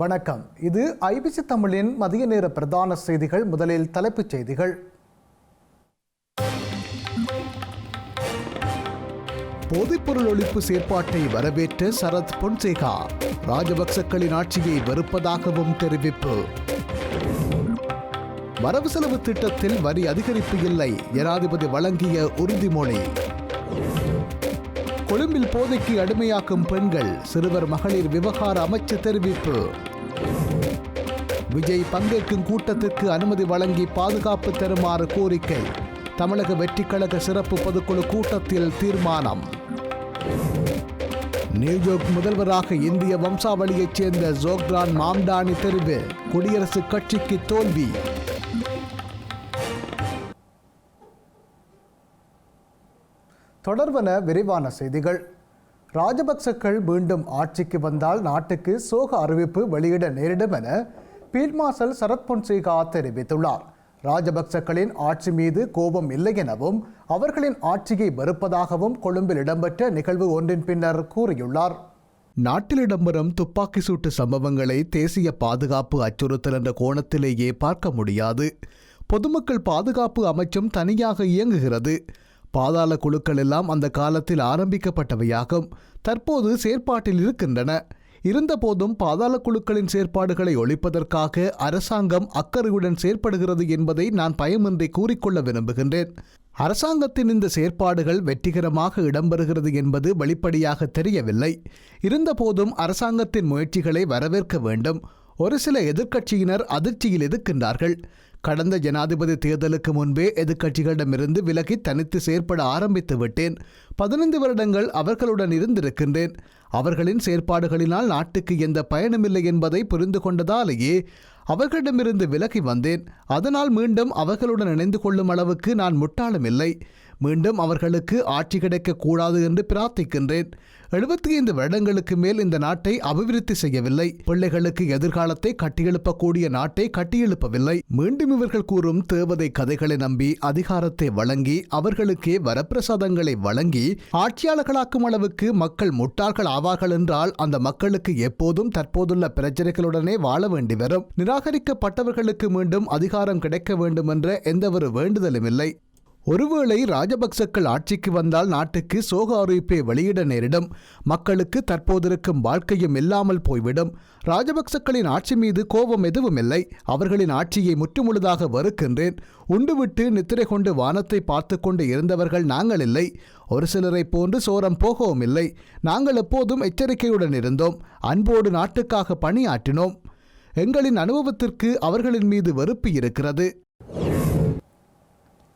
வணக்கம். இது ஐபிசி தமிழின் மதிய நேர பிரதான செய்திகள் முதலில் தலைப்புச் செய்திகள். போதைப்பொருள் ஒழிப்பு செயற்பாட்டை வரவேற்ற சரத் பொன்சேகா ராஜபக்சக்களின் ஆட்சியை வெறுப்பதாகவும் தெரிவிப்பு. வரவு செலவு திட்டத்தில் வரி அதிகரிப்பு இல்லை ஜனாதிபதி வழங்கிய உறுதிமொழி. கொழும்பில் போதைக்கு அடிமையாக்கும் பெண்கள் சிறுவர் மகளிர் விவகார அமைச்சு தெரிவிப்பு. விஜய் பங்கேற்கும் கூட்டத்திற்கு அனுமதி வழங்கி பாதுகாப்பு தருமாறு கோரிக்கை. தமிழக வெற்றிக்கழக சிறப்பு பொதுக்குழு கூட்டத்தில் தீர்மானம். நியூயார்க் முதல்வராக இந்திய வம்சாவளியைச் சேர்ந்த ஜோக்ரான் மாம்டானி தெரிவு குடியரசுக் கட்சிக்கு தோல்வி. தொடர்பன விரிவான செய்திகள். ராஜபக்சக்கள் மீண்டும் ஆட்சிக்கு வந்தால் நாட்டுக்கு சோக அறிவிப்பு வெளியிட நேரிடும் என பீல்ட் மார்ஷல் சரத் பொன்சேகா தெரிவித்துள்ளார். ராஜபக்சக்களின் ஆட்சி மீது கோபம் இல்லை எனவும் அவர்களின் ஆட்சியை வெறுப்பதாகவும் கொழும்பில் இடம்பெற்ற நிகழ்வு ஒன்றின் பின்னர் கூறியுள்ளார். நாட்டில் இடம்பெறும் துப்பாக்கி சூட்டு சம்பவங்களை தேசிய பாதுகாப்பு அச்சுறுத்தல் என்ற கோணத்திலேயே பார்க்க முடியாது. பொதுமக்கள் பாதுகாப்பு அமைச்சும் தனியாக இயங்குகிறது. பாதாள குழுக்கள் எல்லாம் அந்த காலத்தில் ஆரம்பிக்கப்பட்டவையாகும். தற்போது செயற்பாட்டில் இருக்கின்றன. இருந்தபோதும் பாதாள குழுக்களின் செயற்பாடுகளை ஒழிப்பதற்காக அரசாங்கம் அக்கறையுடன் செயற்படுகிறது என்பதை நான் பயமின்றி கூறிக்கொள்ள விரும்புகின்றேன். அரசாங்கத்தின் இந்த செயற்பாடுகள் வெற்றிகரமாக இடம்பெறுகிறது என்பது வெளிப்படையாக தெரியவில்லை. இருந்தபோதும் அரசாங்கத்தின் முயற்சிகளை வரவேற்க வேண்டும். ஒரு சில எதிர்க்கட்சியினர் அதிர்ச்சியில் எதிர்க்கின்றார்கள் கடந்த ஜனாதிபதி தேர்தலுக்கு முன்பே எதிர்க்கட்சிகளிடமிருந்து விலகி தனித்து செயற்பட ஆரம்பித்து விட்டேன். பதினைந்து வருடங்கள் அவர்களுடன் இருந்திருக்கின்றேன். அவர்களின் செயற்பாடுகளினால் நாட்டுக்கு எந்த பயனுமில்லை என்பதை புரிந்து கொண்டதாலேயே அவர்களிடமிருந்து விலகி வந்தேன். அதனால் மீண்டும் அவர்களுடன் இணைந்து கொள்ளும் அளவுக்கு நான் முட்டாளும் இல்லை மீண்டும் அவர்களுக்கு ஆட்சி கிடைக்கக்கூடாது என்று பிரார்த்திக்கின்றேன். எழுபத்தி ஐந்து வருடங்களுக்கு மேல் இந்த நாட்டை அபிவிருத்தி செய்யவில்லை. பிள்ளைகளுக்கு எதிர்காலத்தை கட்டியெழுப்பக்கூடிய நாட்டை கட்டியெழுப்பவில்லை. மீண்டும் இவர்கள் கூறும் தேவதை கதைகளை நம்பி அதிகாரத்தை வழங்கி அவர்களுக்கே வரப்பிரசாதங்களை வழங்கி ஆட்சியாளர்களாக்கும் அளவுக்கு மக்கள் முட்டாள்கள் ஆவார்கள் என்றால் அந்த மக்களுக்கு எப்போதும் தற்போதுள்ள பிரச்சனைகளுடனே வாழ வேண்டி வரும் நிராகரிக்கப்பட்டவர்களுக்கு மீண்டும் அதிகாரம் கிடைக்க வேண்டும் என்ற எந்தவொரு வேண்டுதலும் இல்லை. ஒருவேளை ராஜபக்சக்கள் ஆட்சிக்கு வந்தால் நாட்டுக்கு சோக அறிவிப்பை வெளியிட நேரிடும். மக்களுக்கு தற்போதிருக்கும் வாழ்க்கையும் இல்லாமல் போய்விடும். ராஜபக்சக்களின் ஆட்சி மீது கோபம் எதுவும் இல்லை. அவர்களின் ஆட்சியை முற்றுமுழுதாக வெறுக்கின்றேன். உண்டுவிட்டு நித்திரை கொண்டு வானத்தை பார்த்து கொண்டு இருந்தவர்கள் நாங்கள் இல்லை. ஒரு சிலரை போன்று சோரம் போகவும் இல்லை. நாங்கள் எப்போதும் எச்சரிக்கையுடன் இருந்தோம். அன்போடு நாட்டுக்காக பணியாற்றினோம். எங்களின் அனுபவத்திற்கு அவர்களின் மீது வெறுப்பு இருக்கிறது.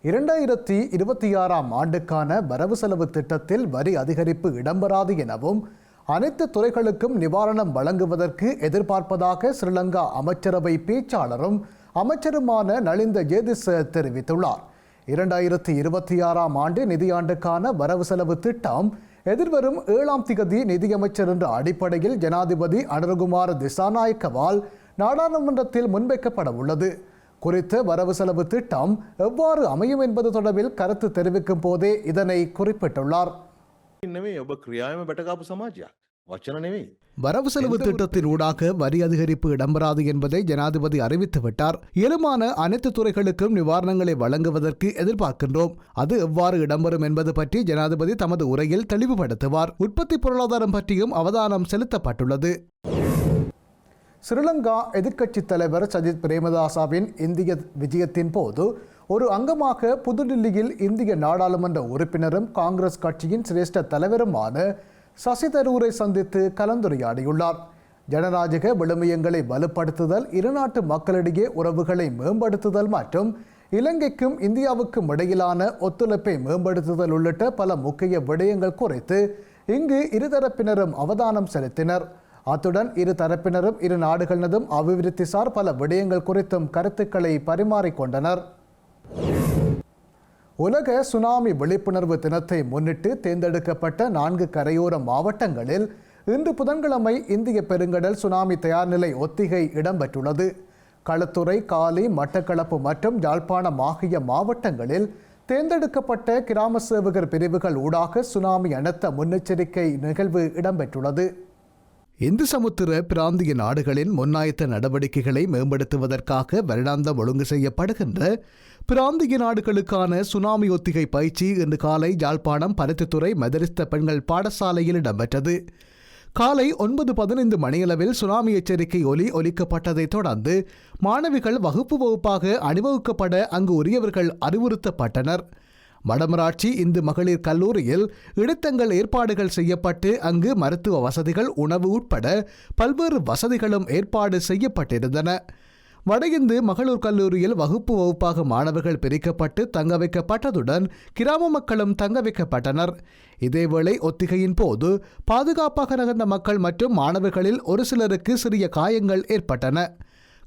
இரண்டாயிரத்தி இருபத்தி ஆறாம் ஆண்டுக்கான வரவு செலவு திட்டத்தில் வரி அதிகரிப்பு இடம்பெறாது எனவும் அனைத்து துறைகளுக்கும் நிவாரணம் வழங்குவதற்கு எதிர்பார்ப்பதாக ஸ்ரீலங்கா அமைச்சரவை பேச்சாளரும் அமைச்சருமான நலிந்த ஜேதிஸ் தெரிவித்துள்ளார். இரண்டாயிரத்தி இருபத்தி ஆறாம் ஆண்டு நிதியாண்டுக்கான வரவு செலவு திட்டம் எதிர்வரும் ஏழாம் திகதி நிதியமைச்சர் என்ற அடிப்படையில் ஜனாதிபதி அனுரகுமார் திசாநாயக்கவால் நாடாளுமன்றத்தில் முன்வைக்கப்பட உள்ளது. குறித்த வரவு செலவு திட்டம் எவ்வாறு அமையும் என்பது தொடர்பில் கருத்து தெரிவிக்கும் போதே இதனை குறிப்பிட்டுள்ளார். வரவு செலவு திட்டத்தின் ஊடாக வரி அதிகரிப்பு இடம்பெறாது என்பதை ஜனாதிபதி அறிவித்துவிட்டார் இயலுமான அனைத்து துறைகளுக்கும் நிவாரணங்களை வழங்குவதற்கு எதிர்பார்க்கின்றோம். அது எவ்வாறு இடம்பெறும் என்பது பற்றி ஜனாதிபதி தமது உரையில் தெளிவுபடுத்துவார். உற்பத்தி பொருளாதாரம் பற்றியும் அவதானம் செலுத்தப்பட்டுள்ளது. ஸ்ரீலங்கா எதிர்க்கட்சித் தலைவர் சஜித் பிரேமதாசாவின் இந்திய விஜயத்தின் போது ஒரு அங்கமாக புதுடில்லியில் இந்திய நாடாளுமன்ற உறுப்பினரும் காங்கிரஸ் கட்சியின் சிரேஷ்ட தலைவருமான சசி தரூரை சந்தித்து கலந்துரையாடியுள்ளார். ஜனநாயக விழுமியங்களை வலுப்படுத்துதல் இருநாட்டு மக்களிடையே உறவுகளை மேம்படுத்துதல் மற்றும் இலங்கைக்கும் இந்தியாவுக்கும் இடையிலான ஒத்துழைப்பை மேம்படுத்துதல் உள்ளிட்ட பல முக்கிய விடயங்கள் குறித்து இங்கு இருதரப்பினரும் அவதானம் செலுத்தினர். அத்துடன் இரு தரப்பினரும் இரு நாடுகளினதும் அபிவிருத்திசார் பல விடயங்கள் குறித்தும் கருத்துக்களை பரிமாறிக்கொண்டனர். உலக சுனாமி விழிப்புணர்வு தினத்தை முன்னிட்டு தேர்ந்தெடுக்கப்பட்ட நான்கு கரையோர மாவட்டங்களில் இன்று புதன்கிழமை இந்திய பெருங்கடல் சுனாமி தயார்நிலை ஒத்திகை இடம்பெற்றுள்ளது. களத்துறை காலி மட்டக்களப்பு மற்றும் யாழ்ப்பாணம் ஆகிய மாவட்டங்களில் தேர்ந்தெடுக்கப்பட்ட கிராம சேவகர் பிரிவுகள் ஊடாக சுனாமி அனர்த்த முன்னெச்சரிக்கை நிகழ்வு இடம்பெற்றுள்ளது. இந்து சமுத்திர பிராந்திய நாடுகளின் முன்னாயத்த நடவடிக்கைகளை மேம்படுத்துவதற்காக வருடாந்தம் ஒழுங்கு செய்யப்படுகின்ற பிராந்திய நாடுகளுக்கான சுனாமி ஒத்திகை பயிற்சி இன்று காலை யாழ்ப்பாணம் பருத்தித்துறை மதரிஸ்த பெண்கள் பாடசாலையில் இடம்பெற்றது. காலை ஒன்பது பதினைந்து மணியளவில் சுனாமி எச்சரிக்கை ஒலி ஒலிக்கப்பட்டதைத் தொடர்ந்து மாணவிகள் வகுப்பு வகுப்பாக அணிவகுக்கப்பட அங்கு உரியவர்கள் அறிவுறுத்தப்பட்டனர். வடமராட்சி இந்து மகளிர் கல்லூரியில் இடுத்தங்கள் ஏற்பாடுகள் செய்யப்பட்டு அங்கு மருத்துவ வசதிகள் உணவு உட்பட பல்வேறு வசதிகளும் ஏற்பாடு செய்யப்பட்டிருந்தன. வட மகளூர் மகளிர் கல்லூரியில் வகுப்பு வகுப்பாக மாணவர்கள் பிரிக்கப்பட்டு தங்க வைக்கப்பட்டதுடன் கிராம மக்களும் தங்க வைக்கப்பட்டனர். இதேவேளை ஒத்திகையின் போது பாதுகாப்பாக நகர்ந்த மக்கள் மற்றும் மாணவர்களில் ஒரு சிலருக்கு சிறிய காயங்கள் ஏற்பட்டன.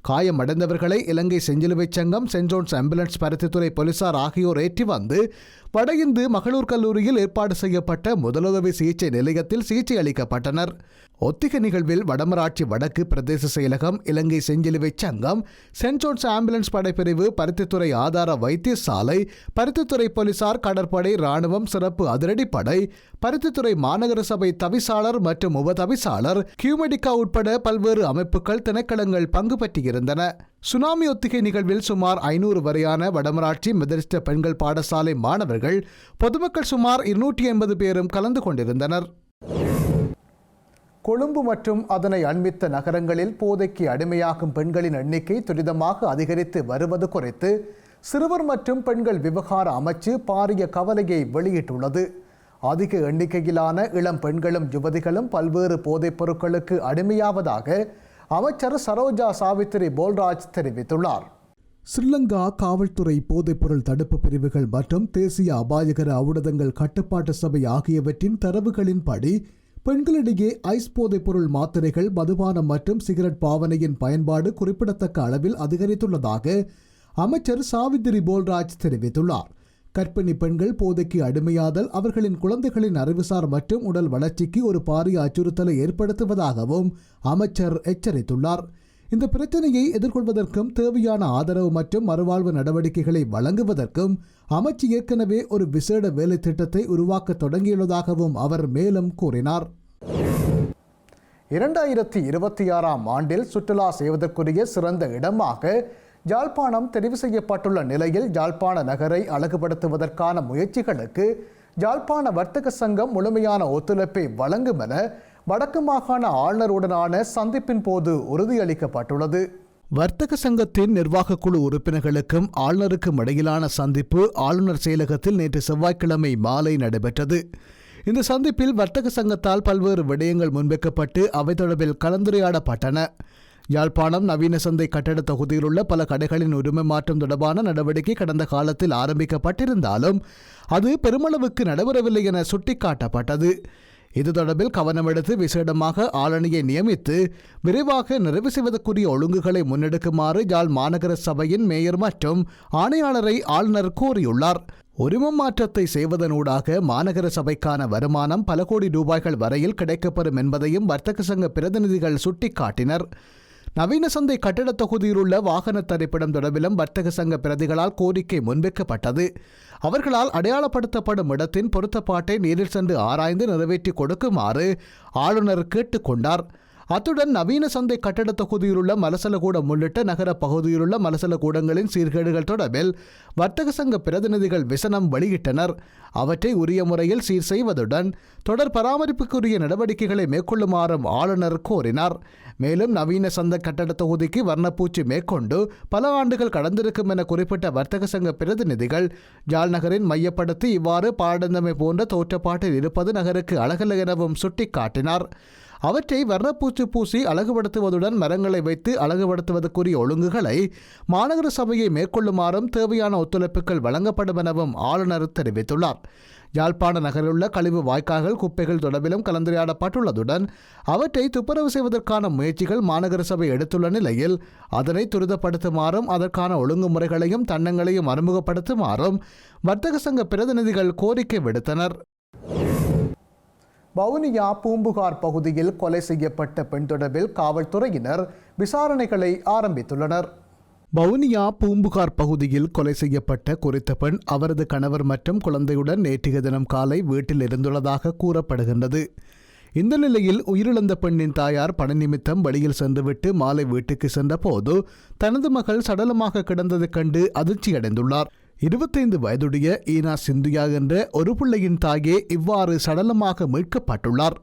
காயமடைந்தவர்களை இலங்கை செஞ்சிலுவை சங்கம் சென்ட் ஜோன்ஸ் ஆம்புலன்ஸ் பருத்தித்துறை போலீசார் ஆகியோர் ஏற்றி வந்து வட இந்து மகளூர் கல்லூரியில் ஏற்பாடு செய்யப்பட்ட முதலுதவி சிகிச்சை நிலையத்தில் சிகிச்சை அளிக்கப்பட்டனர். ஒத்திகை நிகழ்வில் வடமராட்சி வடக்கு பிரதேச செயலகம் இலங்கை செஞ்சிலுவை சங்கம் சென்ட் ஜோன்ஸ் ஆம்புலன்ஸ் படைப்பிரிவு பருத்தித்துறை ஆதார வைத்தியசாலை பருத்தித்துறை போலீசார் கடற்படை ராணுவம் சிறப்பு அதிரடிப்படை பருத்தித்துறை மாநகர சபை தவிசாளர் மற்றும் உப தவிசாளர் கியூமெடிகா உட்பட பல்வேறு அமைப்புகள் திணைக்களங்கள் பங்கு பற்றியிருந்தன சுனாமி ஒத்திகை நிகழ்வில் சுமார் ஐநூறு வரையான வடமராட்சி மெதரிஸ்ட பெண்கள் பாடசாலை மாணவர்கள் பொதுமக்கள் சுமார் இருநூற்றி எண்பது பேரும் கலந்து கொண்டிருந்தனர். கொழும்பு மற்றும் அதனை அண்மித்த நகரங்களில் போதைக்கு அடிமையாகும் பெண்களின் எண்ணிக்கை துரிதமாக அதிகரித்து வருவது குறித்து சிறுவர் மற்றும் பெண்கள் விவகார அமைச்சு பாரிய கவலையை வெளியிட்டுள்ளது. அதிக எண்ணிக்கையிலான இளம் பெண்களும் யுவதிகளும் பல்வேறு போதைப் பொருட்களுக்கு அடிமையாவதாக அமைச்சர் சரோஜா சாவித்திரி போல்ராஜ் தெரிவித்துள்ளார். ஸ்ரீலங்கா காவல்துறை போதைப்பொருள் தடுப்பு பிரிவுகள் மற்றும் தேசிய அபாயகர அவுடதங்கள் கட்டுப்பாட்டு சபை ஆகியவற்றின் தரவுகளின்படி பெண்களிடையே ஐஸ் போதைப்பொருள் மாத்திரைகள் மதுபானம் மற்றும் சிகரெட் பாவனையின் பயன்பாடு குறிப்பிடத்தக்க அளவில் அதிகரித்துள்ளதாக அமைச்சர் சாவித்திரி போல்ராஜ் தெரிவித்துள்ளார். கர்ப்பிணி பெண்கள் போதைக்கு அடிமையாதல் அவர்களின் குழந்தைகளின் அறிவுசார் மற்றும் உடல் வளர்ச்சிக்கு ஒரு பாரிய அச்சுறுத்தலை ஏற்படுத்துவதாகவும் அமைச்சர் எச்சரித்துள்ளார். இந்த பிரச்சனையை எதிர்கொள்வதற்கும் தேவையான ஆதரவு மற்றும் மறுவாழ்வு நடவடிக்கைகளை வழங்குவதற்கும் அமைச்சு ஏற்கனவே ஒரு விசேட வேலை திட்டத்தை உருவாக்க தொடங்கியுள்ளதாகவும் அவர் மேலும் கூறினார். இரண்டாயிரத்தி இருபத்தி ஆறாம் ஆண்டில் சுற்றுலா செய்வதற்குரிய சிறந்த இடமாக ஜாழ்ப்பாணம் தெரிவு செய்யப்பட்டுள்ள நிலையில் ஜாழ்ப்பாண நகரை அழகுபடுத்துவதற்கான முயற்சிகளுக்கு ஜாழ்ப்பாண வர்த்தக சங்கம் முழுமையான ஒத்துழைப்பை வழங்கும் என வடக்கு மாகாண ஆளுநருடனான சந்திப்பின் போது உறுதியளிக்கப்பட்டுள்ளது. வர்த்தக சங்கத்தின் நிர்வாக குழு உறுப்பினர்களுக்கும் ஆளுநருக்கும் இடையிலான சந்திப்பு ஆளுநர் செயலகத்தில் நேற்று செவ்வாய்க்கிழமை மாலை நடைபெற்றது. இந்த சந்திப்பில் வர்த்தக சங்கத்தால் பல்வேறு விடயங்கள் முன்வைக்கப்பட்டு அவை தொடர்பில் கலந்துரையாடப்பட்டன. யாழ்ப்பாணம் நவீன சந்தை கட்டட தொகுதியில் உள்ள பல கடைகளின் உரிமை மாற்றம் தொடர்பான நடவடிக்கை கடந்த காலத்தில் ஆரம்பிக்கப்பட்டிருந்தாலும் அது பெருமளவுக்கு நடைபெறவில்லை என சுட்டிக்காட்டப்பட்டது. இது தொடர்பில் கவனமெடுத்து விசேடமாக ஆளணியை நியமித்து விரைவாக நிறைவு செய்வதற்குரிய ஒழுங்குகளை முன்னெடுக்குமாறு யாழ் மாநகர சபையின் மேயர் மற்றும் ஆணையாளரை ஆளுநர் கோரியுள்ளார் உரிமம் மாற்றத்தை செய்வதனூடாக மாநகர சபைக்கான வருமானம் பல கோடி ரூபாய்கள் வரையில் கிடைக்கப்பெறும் என்பதையும் வர்த்தக சங்க பிரதிநிதிகள் சுட்டிக்காட்டினர். நவீன சந்தை கட்டிடத் தொகுதியில் உள்ள வாகன தரிப்பிடம் தொடர்பிலும் வர்த்தக சங்க பிரதிகளால் கோரிக்கை முன்வைக்கப்பட்டது. அவர்களால் அடையாளப்படுத்தப்படும் இடத்தின் பொருத்தப்பாட்டை நேரில் சென்று ஆராய்ந்து நிறைவேற்றி கொடுக்குமாறு ஆளுநர் கேட்டுக்கொண்டார் அத்துடன் நவீன சந்தை கட்டட தொகுதியிலுள்ள மலசலகூடம் உள்ளிட்ட நகர பகுதியிலுள்ள மலசலகூடங்களின் சீர்கேடுகள் தொடர்பில் வர்த்தக சங்க பிரதிநிதிகள் விசனம் வெளியிட்டனர். அவற்றை உரிய முறையில் சீர் செய்வதுடன் தொடர் பராமரிப்புக்குரிய நடவடிக்கைகளை மேற்கொள்ளுமாறும் ஆளுநர் கோரினார். மேலும் நவீன சந்த கட்டட தொகுதிக்கு வர்ணப்பூச்சி மேற்கொண்டு பல ஆண்டுகள் கடந்திருக்கும் என குறிப்பிட்ட வர்த்தக சங்க பிரதிநிதிகள் ஜால் நகரின் மையப்படுத்தி இவ்வாறு பாடந்தமை போன்ற தோற்றப்பாட்டில் இருப்பது நகருக்கு அழகல்ல எனவும் சுட்டிக்காட்டினார். அவற்றை வர்ணப்பூச்சி பூசி அழகுபடுத்துவதுடன் மரங்களை வைத்து அழகுபடுத்துவதற்குரிய ஒழுங்குகளை மாநகர சபையை மேற்கொள்ளுமாறும் தேவையான ஒத்துழைப்புகள் வழங்கப்படும் எனவும் ஆளுநர் தெரிவித்துள்ளார். யாழ்ப்பாண நகரிலுள்ள கழிவு வாய்க்கால்கள் குப்பைகள் தொடர்பிலும் கலந்துரையாடப்பட்டுள்ளதுடன் அவற்றை துப்புரவு செய்வதற்கான முயற்சிகள் மாநகர சபை எடுத்துள்ள நிலையில் அதனை துரிதப்படுத்துமாறும் அதற்கான ஒழுங்குமுறைகளையும் தன்னங்களையும் அறிமுகப்படுத்துமாறும் வர்த்தக சங்க பிரதிநிதிகள் கோரிக்கை விடுத்தனர். வவுனியா பூம்புகார் பகுதியில் கொலை செய்யப்பட்ட பெண் தொடர்பில் காவல்துறையினர் விசாரணைகளை ஆரம்பித்துள்ளனர். வவுனியா பூம்புகார் பகுதியில் கொலை செய்யப்பட்ட குறித்த பெண் அவரது கணவர் மற்றும் குழந்தையுடன் நேற்றைய தினம் காலை வீட்டில் இருந்துள்ளதாக கூறப்படுகின்றது. இந்த நிலையில் உயிரிழந்த பெண்ணின் தாயார் பண நிமித்தம் வெளியில் சென்றுவிட்டு மாலை வீட்டுக்கு சென்றபோது தனது மகள் சடலமாக கிடந்ததைக் கண்டு அதிர்ச்சியடைந்துள்ளார். இருபத்தைந்து வயதுடைய ஈனா சிந்தியா என்ற ஒரு பிள்ளையின் தாயே இவ்வாறு சடலமாக மீட்கப்பட்டுள்ளார்.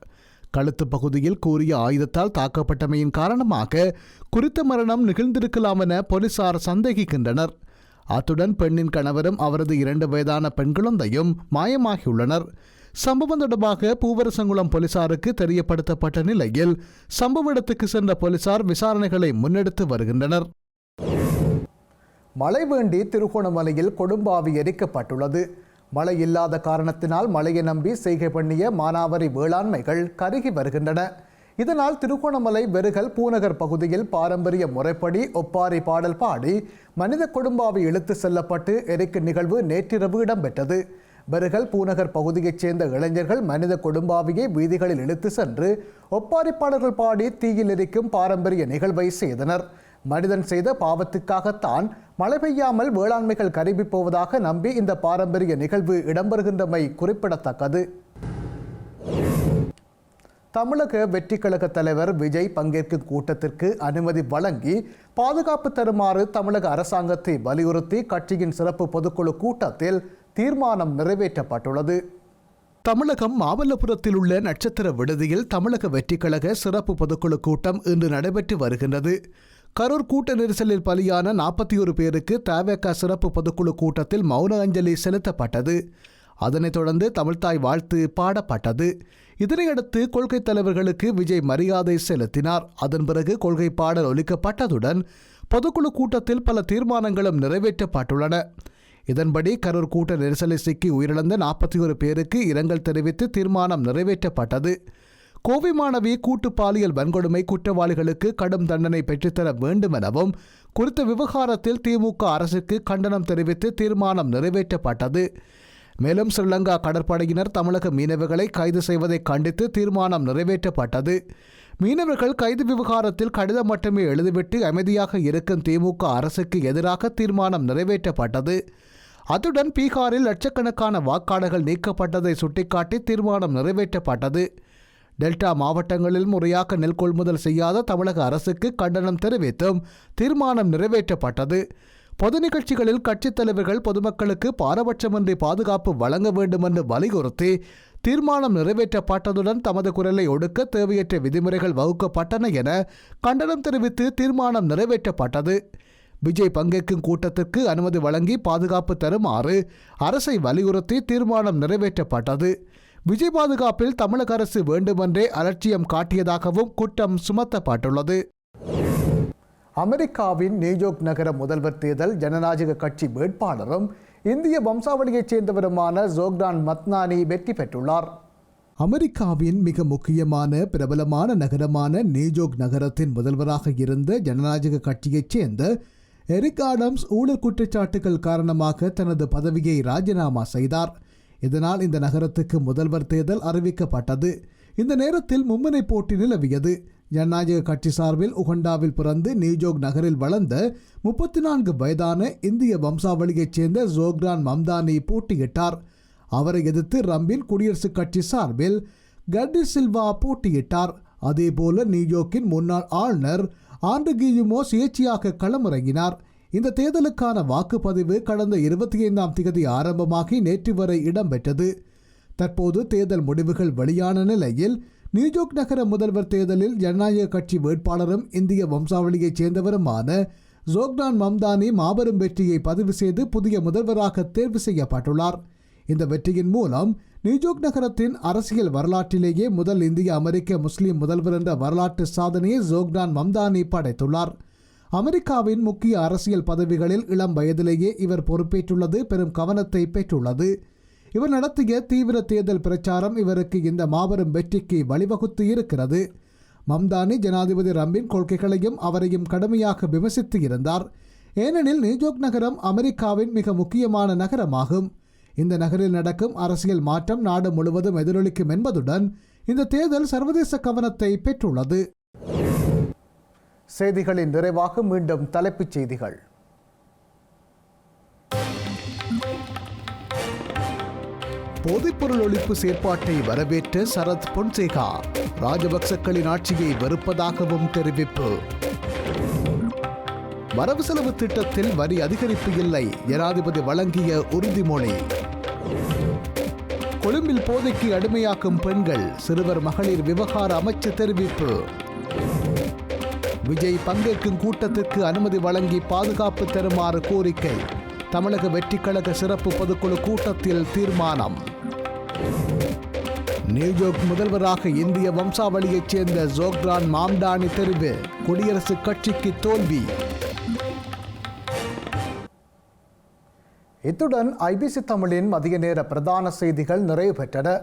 கழுத்து பகுதியில் கூறிய ஆயுதத்தால் தாக்கப்பட்டமையின் காரணமாக குறித்த மரணம் நிகழ்ந்திருக்கலாம் என போலீசார் சந்தேகிக்கின்றனர். அத்துடன் பெண்ணின் கணவரும் அவரது இரண்டு வயதான பெண் குழந்தையும் மாயமாகியுள்ளனர். சம்பவம் தொடர்பாக பூவரசங்குளம் போலீசாருக்கு தெரியப்படுத்தப்பட்ட நிலையில் சம்பவ இடத்துக்கு சென்ற போலீசார் விசாரணைகளை முன்னெடுத்து வருகின்றனர். மழை வேண்டி திருகோணமலையில் கொடும்பாவி எரிக்கப்பட்டுள்ளது. மழை இல்லாத காரணத்தினால் மழையை நம்பி செய்கை பண்ணிய மானாவரி வேளாண்மைகள் கருகி வருகின்றன. இதனால் திருகோணமலை வெறுகல் பூநகர் பகுதியில் பாரம்பரிய முறைப்படி ஒப்பாரி பாடல் பாடி மனித கொடும்பாவி இழுத்து செல்லப்பட்டு எரிக்கும் நிகழ்வு நேற்றிரவு இடம்பெற்றது. வெறுகல் பூநகர் பகுதியைச் சேர்ந்த இளைஞர்கள் மனித கொடும்பாவியை வீதிகளில் இழுத்து சென்று ஒப்பாரி பாடல்கள் பாடி தீயில் எரிக்கும் பாரம்பரிய நிகழ்வை செய்தனர். மனிதன் செய்த பாவத்துக்காகத்தான் மழை பெய்யாமல் வேளாண்மைகள் கருகி போவதாக நம்பி இந்த பாரம்பரிய நிகழ்வு இடம்பெறுகின்றமை குறிப்பிடத்தக்கது. தமிழக வெற்றி கழக தலைவர் விஜய் பங்கேற்கும் கூட்டத்திற்கு அனுமதி வழங்கி பாதுகாப்பு தருமாறு தமிழக அரசாங்கத்தை வலியுறுத்தி கட்சியின் சிறப்பு பொதுக்குழு கூட்டத்தில் தீர்மானம் நிறைவேற்றப்பட்டுள்ளது. தமிழகம் மாமல்லபுரத்தில் உள்ள நட்சத்திர விடுதியில் தமிழக வெற்றி கழக சிறப்பு பொதுக்குழு கூட்டம் இன்று நடைபெற்று வருகின்றது. கரூர் கூட்ட நெரிசலில் பலியான நாற்பத்தி ஒரு பேருக்கு தவேக சிறப்பு பொதுக்குழு கூட்டத்தில் மௌன அஞ்சலி செலுத்தப்பட்டது. அதனைத் தொடர்ந்து தமிழ்தாய் வாழ்த்து பாடப்பட்டது. இதனையடுத்து கொள்கை தலைவர்களுக்கு விஜய் மரியாதை செலுத்தினார். அதன் பிறகு கொள்கை பாடல் ஒலிக்கப்பட்டதுடன் பொதுக்குழு கூட்டத்தில் பல தீர்மானங்களும் நிறைவேற்றப்பட்டுள்ளன. இதன்படி கரூர் கூட்ட நெரிசலை சிக்கி உயிரிழந்த நாற்பத்தி ஒரு பேருக்கு இரங்கல் தெரிவித்து தீர்மானம் நிறைவேற்றப்பட்டது. கோவை மாணவி கூட்டு பாலியல் வன்கொடுமை குற்றவாளிகளுக்கு கடும் தண்டனை பெற்றுத்தர வேண்டும் எனவும் குறித்த விவகாரத்தில் திமுக அரசுக்கு கண்டனம் தெரிவித்து தீர்மானம் நிறைவேற்றப்பட்டது. மேலும் ஸ்ரீலங்கா கடற்படையினர் தமிழக மீனவர்களை கைது செய்வதை கண்டித்து தீர்மானம் நிறைவேற்றப்பட்டது. மீனவர்கள் கைது விவகாரத்தில் கடிதம் மட்டுமே எழுதிவிட்டு அமைதியாக இருக்கும் திமுக அரசுக்கு எதிராக தீர்மானம் நிறைவேற்றப்பட்டது. அத்துடன் பீகாரில் லட்சக்கணக்கான வாக்காளர்கள் நீக்கப்பட்டதை சுட்டிக்காட்டி தீர்மானம் நிறைவேற்றப்பட்டது. டெல்டா மாவட்டங்களில் முறையாக நெல் கொள்முதல் செய்யாத தமிழக அரசுக்கு கண்டனம் தெரிவித்தும் தீர்மானம் நிறைவேற்றப்பட்டது. பொது நிகழ்ச்சிகளில் கட்சித் தலைவர்கள் பொதுமக்களுக்கு பாரபட்சமின்றி பாதுகாப்பு வழங்க வேண்டும் என்று வலியுறுத்தி தீர்மானம் நிறைவேற்றப்பட்டதுடன் தமது குரலை ஒடுக்க தேவையற்ற விதிமுறைகள் வகுக்கப்பட்டன என கண்டனம் தெரிவித்து தீர்மானம் நிறைவேற்றப்பட்டது. விஜய் பங்கேற்கும் கூட்டத்திற்கு அனுமதி வழங்கி பாதுகாப்பு தருமாறு அரசை வலியுறுத்தி தீர்மானம் நிறைவேற்றப்பட்டது. விஜய் பாதுகாப்பில் தமிழக அரசு வேண்டுமென்றே அலட்சியம் காட்டியதாகவும் குற்றம் சுமத்தப்பட்டுள்ளது. அமெரிக்காவின் நியூயோர்க் நகர முதல்வர் தேர்தல் ஜனநாயக கட்சி வேட்பாளரும் இந்திய வம்சாவளியைச் சேர்ந்தவருமான ஜோக்டான் மத்னானி வெற்றி பெற்றுள்ளார். அமெரிக்காவின் மிக முக்கியமான பிரபலமான நகரமான நியூயோர்க் நகரத்தின் முதல்வராக இருந்த ஜனநாயக கட்சியைச் சேர்ந்த எரிக் ஆடம்ஸ் ஊழல் குற்றச்சாட்டுகள் காரணமாக தனது பதவியை ராஜினாமா செய்தார். இதனால் இந்த நகரத்துக்கு முதல்வர் தேர்தல் அறிவிக்கப்பட்டது. இந்த நேரத்தில் மும்முனை போட்டி நிலவியது. ஜனநாயக கட்சி சார்பில் உகண்டாவில் பிறந்து நியூஜோக் நகரில் வளர்ந்த முப்பத்தி நான்கு வயதான இந்திய வம்சாவளியைச் சேர்ந்த ஜோக்ரான் மம்தானி போட்டியிட்டார். அவரை எதிர்த்து ரம்பின் குடியரசுக் கட்சி சார்பில் கர்டி சில்வா போட்டியிட்டார். அதேபோல நியூயோர்க்கின் முன்னாள் ஆளுநர் ஆண்டு கியுமோ சுயேட்சையாக களமிறங்கினார். இந்த தேர்தலுக்கான வாக்குப்பதிவு கடந்த இருபத்தி ஐந்தாம் தேதி ஆரம்பமாகி நேற்று வரை இடம்பெற்றது. தற்போது தேர்தல் முடிவுகள் வெளியான நிலையில் நியூயோர்க் நகர முதல்வர் தேர்தலில் ஜனநாயக கட்சி வேட்பாளரும் இந்திய வம்சாவளியைச் சேர்ந்தவருமான ஜோக்டான் மம்தானி மாபெரும் வெற்றியை பதிவு செய்து புதிய முதல்வராக தேர்வு செய்யப்பட்டுள்ளார். இந்த வெற்றியின் மூலம் நியூயோர்க் நகரத்தின் அரசியல் வரலாற்றிலேயே முதல் இந்திய அமெரிக்க முஸ்லிம் முதல்வர் என்ற வரலாற்று சாதனையை ஜோக்டான் மம்தானி படைத்துள்ளார். அமெரிக்காவின் முக்கிய அரசியல் பதவிகளில் இளம் வயதிலேயே இவர் பொறுப்பேற்றுள்ளது பெரும் கவனத்தை பெற்றுள்ளது. இவர் நடத்திய தீவிர தேர்தல் பிரச்சாரம் இவருக்கு இந்த மாபெரும் வெற்றிக்கு வழிவகுத்து இருக்கிறது. மம்தானி ஜனாதிபதி ரம்பின் கொள்கைகளையும் அவரையும் கடுமையாக விமர்சித்து இருந்தார். ஏனெனில் நியூயோர்க் நகரம் அமெரிக்காவின் மிக முக்கியமான நகரமாகும். இந்த நகரில் நடக்கும் அரசியல் மாற்றம் நாடு முழுவதும் எதிரொலிக்கும் என்பதுடன் இந்த தேர்தல் சர்வதேச கவனத்தை பெற்றுள்ளது. செய்திகளின் நிறைவாக மீண்டும் தலைப்புச் செய்திகள். போதைப்பொருள் ஒழிப்பு செயற்பாட்டை வரவேற்ற சரத் பொன்சேகா ராஜபக்சக்களின் ஆட்சியை வெறுப்பதாகவும் தெரிவிப்பு. வரவு செலவு திட்டத்தில் வரி அதிகரிப்பு இல்லை ஜனாதிபதி வழங்கிய உறுதிமொழி. கொழும்பில் போதைக்கு அடிமையாக்கும் பெண்கள் சிறுவர் மகளிர் விவகார அமைச்சு தெரிவிப்பு. விஜய் பங்கேற்கும் கூட்டத்திற்கு அனுமதி வழங்கி பாதுகாப்பு தருமாறு கோரிக்கை. தமிழக வெற்றிக்கழக சிறப்பு பொதுக்குழு கூட்டத்தில் தீர்மானம். நியூயோர்க் முதல்வராக இந்திய வம்சாவளியைச் சேர்ந்த ஜோக்ரான் மாம்டானி தெரிவு குடியரசுக் கட்சிக்கு தோல்வி. இத்துடன் ஐபிசி தமிழின் மதிய நேர பிரதான செய்திகள் நிறைவு பெற்றன